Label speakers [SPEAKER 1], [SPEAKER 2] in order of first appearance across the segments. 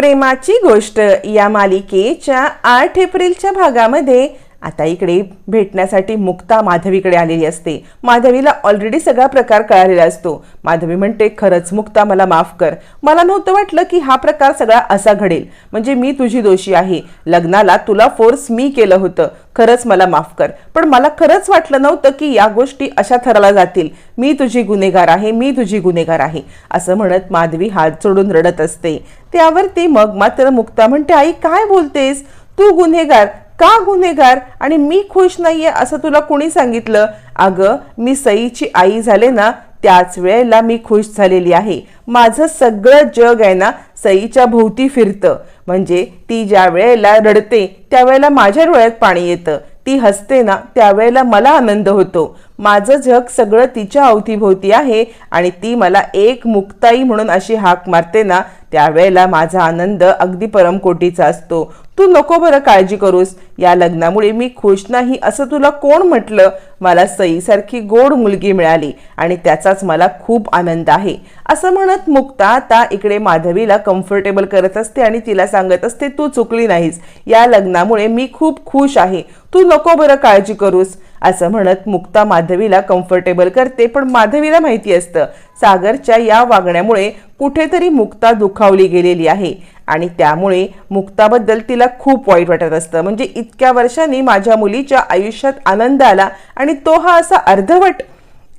[SPEAKER 1] प्रेमाची गोष्ट या मालिकेच्या आठ एप्रिलच्या भागामध्ये आता इकडे भेटण्यासाठी मुक्ता माधवीकडे आलेली असते. माधवीला ऑलरेडी सगळा प्रकार कळालेला असतो. माधवी म्हणते खरंच मुक्ता मला माफ कर. मला नव्हतं वाटलं की हा प्रकार सगळा असा घडेल. म्हणजे मी तुझी दोषी आहे. लग्नाला तुला फोर्स मी केलं होतं. खरंच मला माफ कर. पण मला खरंच वाटलं नव्हतं की या गोष्टी अशा थराला जातील. मी तुझी गुन्हेगार आहे. मी तुझी गुन्हेगार आहे. असं म्हणत माधवी हात सोडून रडत असते. त्यावरती मग मात्र मुक्ता म्हणते आई काय बोलतेस? तू गुन्हेगार. का गुन्हेगार आणि मी खुश नाहीये असं तुला कुणी सांगितलं? अगं मी सईची आई झाले ना त्याच वेळेला मी खुश झालेली आहे. माझं सगळं जग आहे ना सईच्या भोवती फिरतं. म्हणजे ती ज्या वेळेला रडते त्यावेळेला माझ्या डोळ्यात पाणी येतं. ती हसते ना त्यावेळेला मला आनंद होतो. माझं जग सगळं तिच्या अवतीभोवती आहे आणि ती मला एक मुक्ताई म्हणून अशी हाक मारते ना त्यावेळेला माझा आनंद अगदी परमकोटीचा असतो. तू नको बरं काळजी करूस. या लग्नामुळे मी खुश नाही असं तुला कोण म्हटलं? मला सईसारखी गोड मुलगी मिळाली आणि त्याचाच मला खूप आनंद आहे. असं म्हणत मुक्ता आता इकडे माधवीला कम्फर्टेबल करत असते आणि तिला सांगत असते तू चुकली नाहीस. या लग्नामुळे मी खूप खुश आहे. तू नको बरं काळजी करूस. असं म्हणत मुक्ता माधवीला कम्फर्टेबल करते पण माधवीला माहिती असतं सागरच्या या वागण्यामुळे कुठेतरी मुक्ता दुखावली गेलेली आहे. आणि त्यामुळे मुक्ताबद्दल तिला खूप वाईट वाटत असतं. म्हणजे इतक्या वर्षांनी माझ्या मुलीच्या आयुष्यात आनंद आला आणि तो हा असा अर्धवट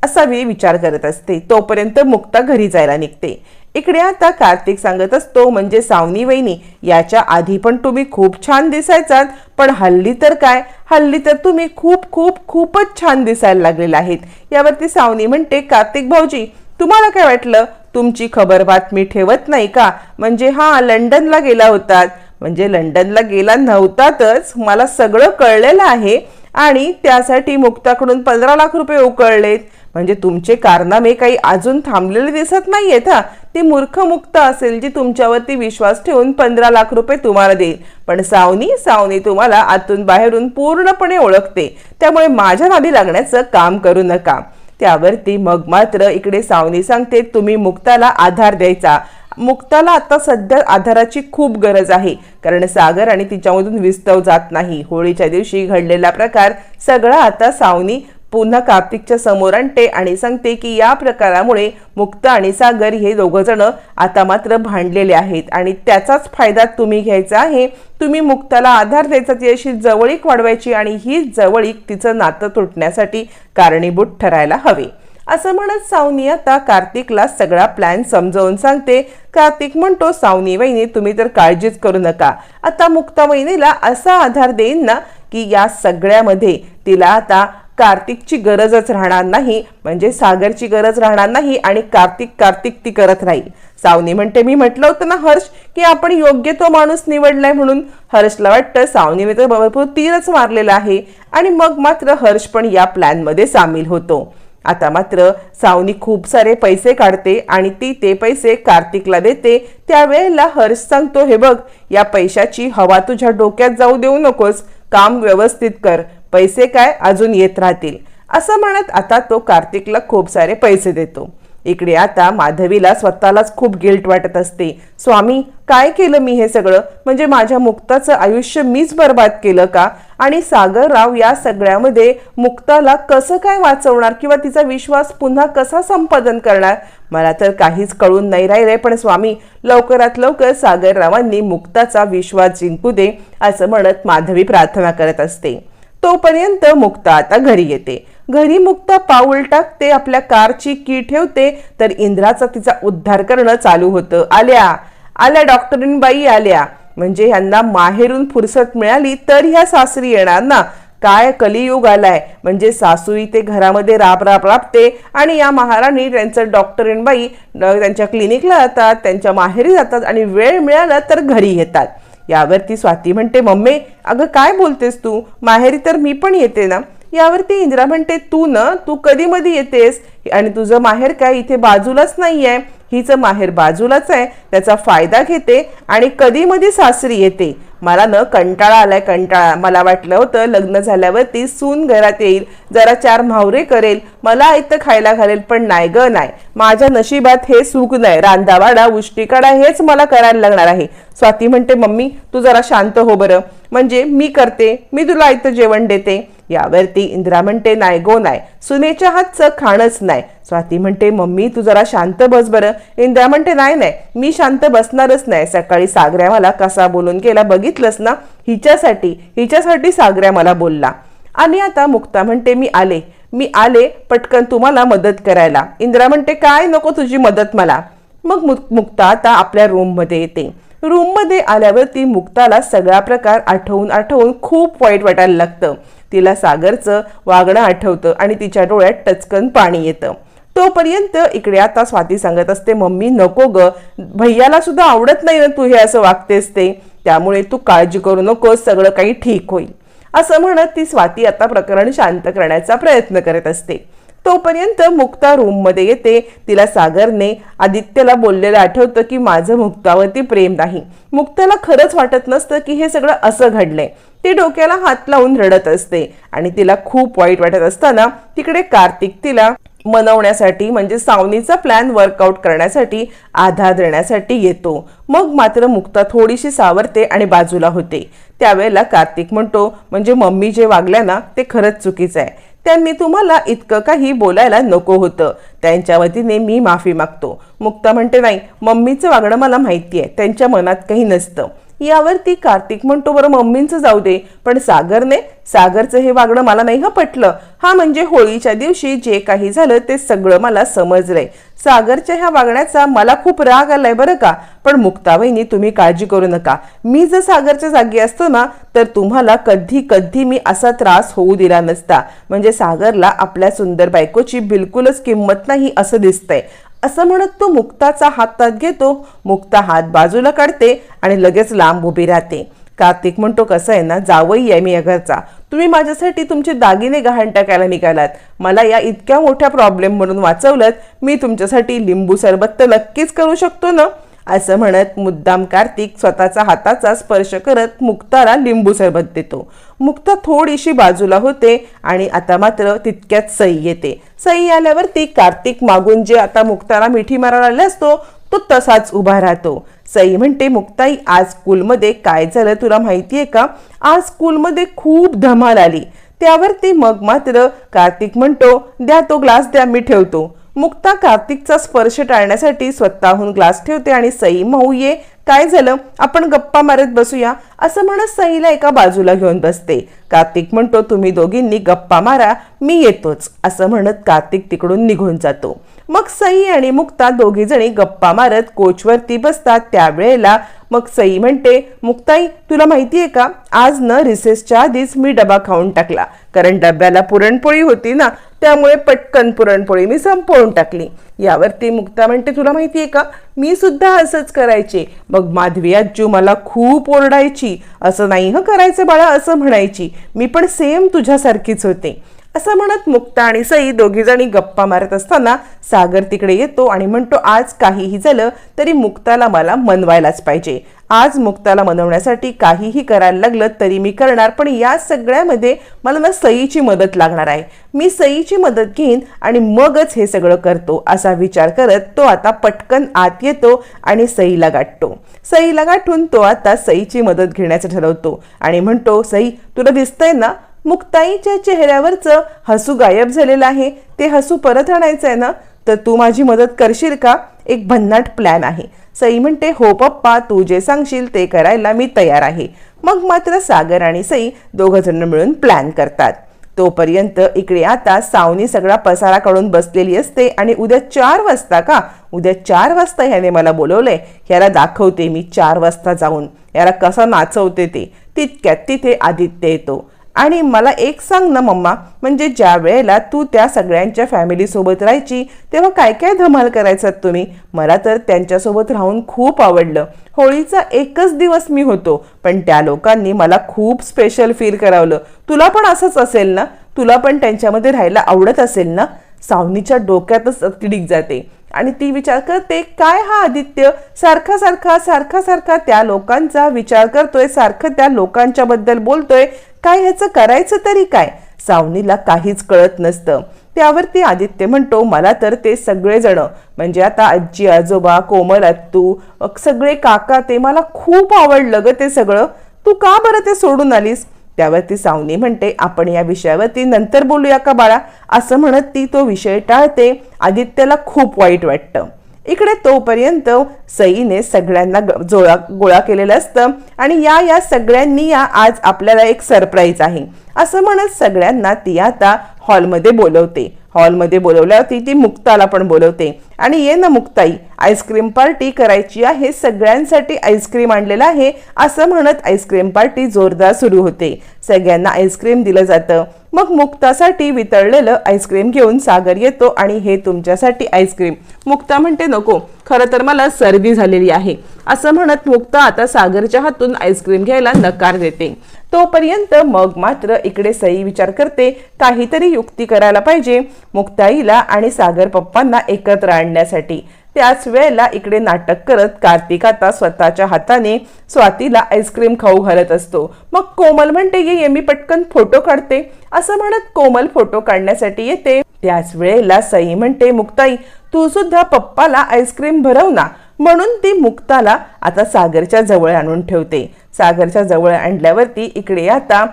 [SPEAKER 1] असा मी विचार करत असते. तोपर्यंत मुक्ता घरी जायला निघते. इकडे आता कार्तिक सांगत असतो म्हणजे सावनी वहिनी याच्या आधी पण तुम्ही खूप छान दिसायचात पण हल्ली तर काय? हल्ली तर तुम्ही खूप खूप खूपच छान दिसायला लागलेला आहेत. यावरती सावनी म्हणते कार्तिक भाऊजी तुम्हाला काय वाटलं? तुमची खबर बातमी ठेवत नाही का? म्हणजे हा लंडनला गेला होतात म्हणजे लंडनला गेला नव्हतातच. मला सगळं कळलेलं आहे. आणि त्यासाठी मुक्ताकडून पंधरा लाख रुपये उकळलेत. म्हणजे तुमचे कारनामे काही अजून थांबलेले दिसत नाही आहेत हा? ती मूर्ख मुक्त असेल जी तुमच्यावरती विश्वास ठेवून पंधरा लाख रुपये तुम्हाला देईल. पण सावनी सावनी तुम्हाला आतून बाहेरून पूर्णपणे ओळखते. त्यामुळे माझ्या नादी लागण्याचं काम करू नका. त्यावरती मग मात्र इकडे सावनी सांगते तुम्ही मुक्ताला आधार द्यायचा. मुक्ताला आता सध्या आधाराची खूप गरज आहे कारण सागर आणि तिच्यामधून विस्तव जात नाही. होळीच्या दिवशी घडलेला प्रकार सगळा आता सावनी पुन्हा कार्तिकच्या समोर आणते आणि सांगते की या प्रकारामुळे मुक्त आणि सागर हे दोघंजणं आता मात्र भांडलेले आहेत. आणि त्याचाच फायदा तुम्ही घ्यायचा आहे. तुम्ही मुक्ताला आधार द्यायचा ती अशी जवळीक वाढवायची आणि ही जवळीक तिचं नातं तुटण्यासाठी कारणीभूत ठरायला हवी. असं म्हणत सावनी आता कार्तिकला सगळा प्लॅन समजावून सांगते. कार्तिक म्हणतो सावनी वहिनी तुम्ही तर काळजीच करू नका. आता मुक्ता वहिनीला असा आधार देईन ना की या सगळ्यामध्ये तिला आता कार्तिकची गरजच राहणार नाही म्हणजे सागरची गरज राहणार नाही आणि कार्तिक कार्तिक ती करत राहील सावनी म्हणते मी म्हटलं होतं ना हर्ष की आपण योग्य तो माणूस निवडलाय म्हणून. हर्षला वाटतं सावनीने तर भरपूर तीरच मारलेला आहे. आणि मग मात्र हर्ष पण या प्लॅनमध्ये सामील होतो. आता मात्र सावनी खूप सारे पैसे काढते आणि ती ते पैसे कार्तिकला देते. त्यावेळेला हर्ष सांगतो हे बघ या पैशाची हवा तुझ्या डोक्यात जाऊ देऊ नकोस. काम व्यवस्थित कर. पैसे काय अजून येत राहतील? असं म्हणत आता तो कार्तिकला खूप सारे पैसे देतो. इकडे आता माधवीला स्वतःलाच खूप गिल्ट वाटत असते. स्वामी काय केलं मी हे सगळं? म्हणजे माझ्या मुक्ताचं आयुष्य मीच बर्बाद केलं का? आणि सागरराव या सगळ्यामध्ये मुक्ताला कसं काय वाचवणार किंवा तिचा विश्वास पुन्हा कसा संपादन करणार? मला तर काहीच कळून नाही राहिलंय. पण स्वामी लवकरात लवकर सागररावांनी मुक्ताचा विश्वास जिंकू दे असं म्हणत माधवी प्रार्थना करत असते. तोपर्यंत मुक्ता आता घरी येते. घरी मुक्ता पाऊल टाकते आपल्या कारची की ठेवते तर इंद्राचा तिचा उद्धार करणं चालू होतं. आल्या आल्या डॉक्टरीनबाई आल्या. म्हणजे ह्यांना माहेरून फुरसत मिळाली तर ह्या सासरी येणार ना? काय कलियुग आलाय. म्हणजे सासूई ते घरामध्ये राब राब राबते आणि या महाराणी त्यांचं डॉक्टरीन बाई त्यांच्या क्लिनिकला जातात त्यांच्या माहेरी जातात आणि वेळ मिळाला तर घरी येतात. यावरती स्वाती म्हणते मम्मी अगं काय बोलतेस तू? माहेरी तर मी पण येते ना? यावरती इंदिरा म्हणते तू ना? तू कधीमध्ये येतेस? आणि तुझं माहेर काय इथे बाजूलाच नाहीये? हिचं माहेर बाजूलाच आहे. त्याचा फायदा घेते आणि कधी मधी सासरी येते. मला न कंटाळा आलाय कंटाळा. मला वाटलं होतं लग्न झाल्यावरती सून घरात येईल. जरा चार म्हावरे करेल. मला आयत खायला घालेल पण नाही ग नाही. माझ्या नशिबात हे सुख नाही. रांदावाडा उष्टी काढा हेच मला करायला लागणार आहे. स्वाती म्हणते मम्मी तू जरा शांत हो बरं. म्हणजे मी करते. मी तुला आयत जेवण देते. यावरती इंदिरा म्हणते नाही गो नाही. सुनेच्या हातचं खाणंच नाही. स्वाती म्हणते मम्मी तू जरा शांत बस बरं. इंद्रा म्हणते नाही नाही मी शांत बसणारच नाही. सकाळी सागऱ्या मला कसा बोलून गेला बघितलंस ना? हिच्यासाठी हिच्यासाठी सागऱ्या मला बोलला. आणि आता मुक्ता म्हणते मी आले मी आले पटकन तुम्हाला मदत करायला. इंद्रा म्हणते काय नको तुझी मदत मला. मग मुक्ता आता आपल्या रूममध्ये येते. रूममध्ये आल्यावरती मुक्ताला सगळा प्रकार आठवून आठवून खूप वाईट वाटायला लागतं. तिला सागरचं वागणं आठवतं आणि तिच्या डोळ्यात टचकन पाणी येतं. तोपर्यंत इकडे आता स्वाती सांगत असते मम्मी नको ग. भैयाला सुद्धा आवडत नाही ना तू हे असं वागतेस ते. त्यामुळे तू काळजी करू नकोस सगळं काही ठीक होईल. असं म्हणत ती स्वाती आता प्रकरण शांत करण्याचा प्रयत्न करत असते. तोपर्यंत मुक्ता रूममध्ये येते. तिला सागरने आदित्यला बोललेलं आठवतं की माझं मुक्तावरती प्रेम नाही. मुक्ताला खरंच वाटत नसतं की हे सगळं असं घडलंय. ती डोक्याला हात लावून रडत असते आणि तिला खूप वाईट वाटत असताना तिकडे कार्तिक तिला मनवण्यासाठी म्हणजे सावनीचा प्लॅन वर्कआउट करण्यासाठी आधार देण्यासाठी येतो. मग मात्र मुक्ता थोडीशी सावरते आणि बाजूला होते. त्यावेळेला कार्तिक म्हणतो म्हणजे मम्मी जे वागल्या ना ते खरंच चुकीचं आहे. त्यांनी तुम्हाला इतकं काही बोलायला नको होतं. त्यांच्या वतीने मी माफी मागतो. मुक्ता म्हणते नाही मम्मीचं वागणं मला माहिती आहे. त्यांच्या मनात काही नसतं. यावरती कार्तिक म्हणतो बरं मम्मींचं जाऊ दे. पण सागरने सागरचं हे वागणं मला नाही हं पटलं. हा म्हणजे होळीच्या दिवशी जे काही झालं ते सगळं मला समजलंय. सागरच्या ह्या वागण्याचा मला खूप राग आलाय बरं का? पण मुक्तावहिनी तुम्ही काळजी करू नका. मी जर सागरच्या जागी असतो ना तर तुम्हाला कधी कधी मी असा त्रास होऊ दिला नसता. म्हणजे सागरला आपल्या सुंदर बायकोची बिलकुलच किंमत नाही असं दिसतंय. असं म्हणत तो मुक्ताचा हातात घेतो. मुक्ता हात बाजूला काढते आणि लगेच लांब उभी राहते. कार्तिक म्हणतो कसं आहे ना? जावई आहे मी या घरचा. तुम्ही माझ्यासाठी तुमचे दागिने गहाण टाकायला निघालात. मला या इतक्या मोठ्या प्रॉब्लेम म्हणून वाचवलं मी तुमच्यासाठी लिंबू सरबत तर नक्कीच करू शकतो ना? असं म्हणत मुद्दाम कार्तिक स्वतःचा हाताचा स्पर्श करत मुक्ताला लिंबू सरबत देतो. मुक्ता थोडीशी बाजूला होते आणि आता मात्र तितक्यात सई येते. सई आल्यावरती कार्तिक मागून जे आता मुक्ताला मिठी मारायला आले असतो तो तसाच उभा राहतो. सई म्हणते मुक्ताई आज स्कूलमध्ये काय झालं तुला माहितीये का? आज स्कूलमध्ये खूप धमाल आली. त्यावरती मग मात्र कार्तिक म्हणतो द्या तो ग्लास द्या मी ठेवतो. मुक्ता कार्तिकचा स्पर्श टाळण्यासाठी स्वतःहून ग्लास ठेवते आणि सई माऊ ये. काय झालं? आपण गप्पा मारत बसूया. असं म्हणत सईला एका बाजूला घेऊन बसते. कार्तिक म्हणतो तुम्ही दोघींनी गप्पा मारा मी येतोच. असं म्हणत कार्तिक तिकडून निघून जातो. मग सई आणि मुक्ता दोघी जणी गप्पा मारत कोचवरती बसतात. त्यावेळेला मग सई म्हणते मुक्ताई तुला माहितीये का? आज न रिसेसच्या आधीच मी डबा खाऊन टाकला. कारण डब्याला पुरणपोळी होती ना त्यामुळे पटकन पुरणपोळी मी संपवून टाकली. यावरती मुक्ता म्हणते तुला माहितीये का? मी सुद्धा असंच करायचे. मग माधवी आजू मला खूप ओरडायची. असं नाही हं करायचं बाळा असं म्हणायची. मी पण सेम तुझ्यासारखीच होते. असं म्हणत मुक्ता आणि सई दोघीजणी गप्पा मारत असताना सागर तिकडे येतो आणि म्हणतो आज काहीही झालं तरी मुक्ताला मला मनवायलाच पाहिजे. आज मुक्ताला मनवण्यासाठी काहीही करायला लागलं तरी मी करणार पण या सगळ्यामध्ये मला ना सईची मदत लागणार आहे. मी सईची मदत घेईन आणि मगच हे सगळं करतो असा विचार करत तो आता पटकन आत येतो आणि सईला गाठतो. सईला गाठून तो आता सईची मदत घेण्याचं ठरवतो आणि म्हणतो सई तुला दिसतंय ना मुक्ताईच्या चेहऱ्यावरचं हसू गायब झालेलं आहे. ते हसू परत आणायचं आहे ना? तर तू माझी मदत करशील का? एक भन्नाट प्लॅन आहे. सई म्हणते हो पप्पा तू जे सांगशील ते करायला मी तयार आहे. मग मात्र सागर आणि सई दोघंजण मिळून प्लॅन करतात. तोपर्यंत इकडे आता सावनी सगळा पसारा काढून बसलेली असते आणि उद्या चार वाजता का? उद्या चार वाजता ह्याने मला बोलवलंय. ह्याला दाखवते मी चार वाजता जाऊन. याला कसं नाचवते ते? तितक्यात तिथे आदित्य येतो. आणि मला एक सांग ना मम्मा. म्हणजे ज्या वेळेला तू त्या सगळ्यांच्या फॅमिलीसोबत राहायची तेव्हा काय काय धमाल करायचात तुम्ही? मला तर त्यांच्यासोबत राहून खूप आवडलं. होळीचा एकच दिवस मी होतो पण त्या लोकांनी मला खूप स्पेशल फील करावलं. तुला पण असंच असेल ना? तुला पण त्यांच्यामध्ये राहायला आवडत असेल ना? सावनीच्या डोक्यातच तिडीक जाते. आणि ती विचार करते काय हा आदित्य? सारखा सारखा सारखा सारखा त्या लोकांचा विचार करतोय सारखं त्या लोकांच्या बद्दल बोलतोय. काय ह्याचं करायचं तरी काय? सावनीला काहीच कळत नसतं. त्यावरती आदित्य म्हणतो मला तर ते सगळेजण म्हणजे आता आजी आजोबा कोमल आत्तू सगळे काका ते मला खूप आवडलं ग ते सगळं. तू का बरं ते सोडून आलीस? त्यावरती सावनी म्हणते आपण या विषयावरती नंतर बोलूया का बाळा? असं म्हणत ती तो विषय टाळते. आदित्यला खूप वाईट वाटतं. इकडे तोपर्यंत सईने सगळ्यांना जोळा गोळा केलेलं असतं आणि या या सगळ्यांनी या आज आपल्याला एक सरप्राईज आहे. असं म्हणत सगळ्यांना ती आता हॉलमध्ये बोलवते. हॉलमध्ये बोलवल्यावरती ती मुक्ताला पण बोलवते. आणि ये ना मुक्ताई आईस्क्रीम पार्टी करायची आहे सगळ्यांसाठी आईस्क्रीम आणलेलं आहे असं म्हणत आईस्क्रीम पार्टी जोरदार सुरू होते. सगळ्यांना आईस्क्रीम दिलं जातं. मग मुक्तासाठी वितळलेलं आईस्क्रीम घेऊन सागर येतो आणि हे तुमच्यासाठी आईस्क्रीम. मुक्ता म्हणते नको खरं तर मला सर्दी झालेली आहे. असं म्हणत मुक्ता आता सागरच्या हातून आईस्क्रीम घ्यायला नकार देते. तोपर्यंत मग मात्र इकडे सई विचार करते काहीतरी युक्ती करायला पाहिजे मुक्ताईला आणि सागर पप्पांना एकत्र आणण्यासाठी. त्याच वेळेला इकडे नाटक करत कार्तिक आता स्वतःच्या हाताने स्वातीला आईस्क्रीम खाऊ घालत असतो. मग कोमल म्हणते ये ये, मी पटकन फोटो काढते. असं म्हणत कोमल फोटो काढण्यासाठी येते. त्याच वेळेला सई म्हणते मुक्ताई तू सुद्धा पप्पाला आईस्क्रीम भरव ना. म्हणून ती मुक्ताला आता सागरच्या जवळ आणून ठेवते. सागरच्या जवळ आणल्यावरती इकडे आता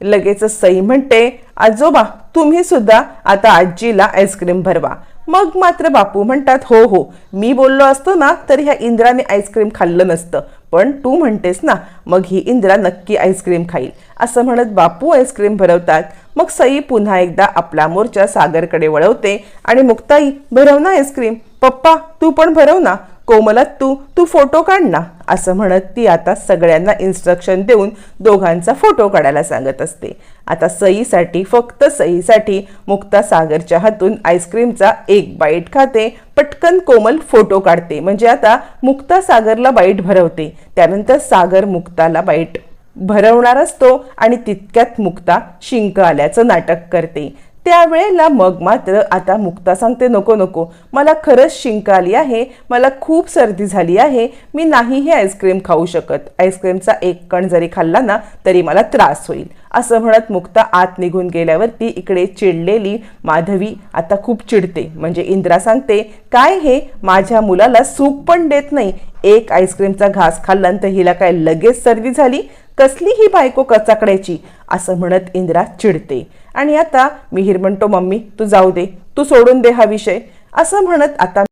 [SPEAKER 1] लगेच सई म्हणते आजोबा तुम्ही सुद्धा आता आजीला आईस्क्रीम भरवा. मग मात्र बापू म्हणतात हो हो मी बोललो असतो ना तर ह्या इंद्राने आईस्क्रीम खाल्लं नसतं. पण तू म्हणतेस ना मग ही इंद्रा नक्की आईस्क्रीम खाईल. असं म्हणत बापू आईस्क्रीम भरवतात. मग सई पुन्हा एकदा आपला मोर्चा सागरकडे वळवते आणि मुक्ताई भरव ना आईस्क्रीम पप्पा तू पण भरव ना. कोमलात तू तू फोटो काढ ना. असं म्हणत ती आता सगळ्यांना इन्स्ट्रक्शन देऊन दोघांचा फोटो काढायला सांगत असते. आता सईसाठी फक्त सईसाठी मुक्ता सागरच्या हातून आईस्क्रीमचा एक बाईट खाते. पटकन कोमल फोटो काढते. म्हणजे आता मुक्ता सागरला बाईट भरवते. त्यानंतर सागर मुक्ताला बाईट भरवणार असतो आणि तितक्यात मुक्ता शिंक आल्याचं नाटक करते. त्यावेळेला मग मात्र आता मुक्ता सांगते नको नको. मला खरंच शिंक आली आहे. मला खूप सर्दी झाली आहे. मी नाही हे आईस्क्रीम खाऊ शकत. आईस्क्रीमचा एक कण जरी खाल्ला ना तरी मला त्रास होईल. असं म्हणत मुक्ता आत निघून गेल्यावरती इकडे चिडलेली माधवी आता खूप चिडते. म्हणजे इंद्रा सांगते काय हे? माझ्या मुलाला सूप पण देत नाही. एक आईस्क्रीमचा घास खाल्ल्यानंतर हिला काय लगेच सर्दी झाली? कसली ही बायको कचाकड्याची? असं म्हणत इंद्रा चिडते. आणि आता मिहीर म्हणतो मम्मी तू जाऊ दे. तू सोडून दे हा विषय. असं म्हणत आता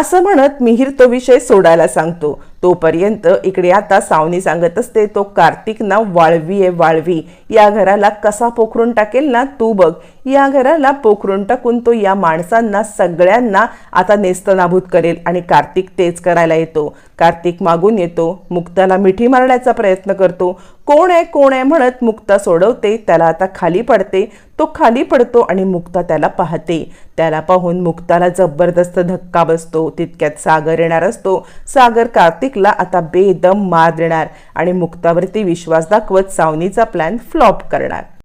[SPEAKER 1] असं म्हणत मिहीर तो विषय सोडायला सांगतो. तोपर्यंत इकडे आता सावनी सांगत असते तो कार्तिक ना वाळवी आहे वाळवी. या घराला कसा पोखरून टाकेल ना तू बघ. या घराला पोखरून टाकून तो या माणसांना सगळ्यांना आता नेस्तनाभूत करेल आणि कार्तिक तेच करायला येतो. कार्तिक मागून येतो मुक्ताला मिठी मारण्याचा प्रयत्न करतो. कोण आहे कोण आहे म्हणत मुक्ता सोडवते त्याला आता खाली पडते. तो खाली पडतो आणि मुक्ता त्याला पाहते. त्याला पाहून मुक्ताला जबरदस्त धक्का बसतो. तितक्यात सागर येणार असतो. सागर कार्तिक कार्तिकला आता बेदम मार देणार आणि मुक्तावरती विश्वास दाखवत सावनीचा प्लॅन फ्लॉप करणार.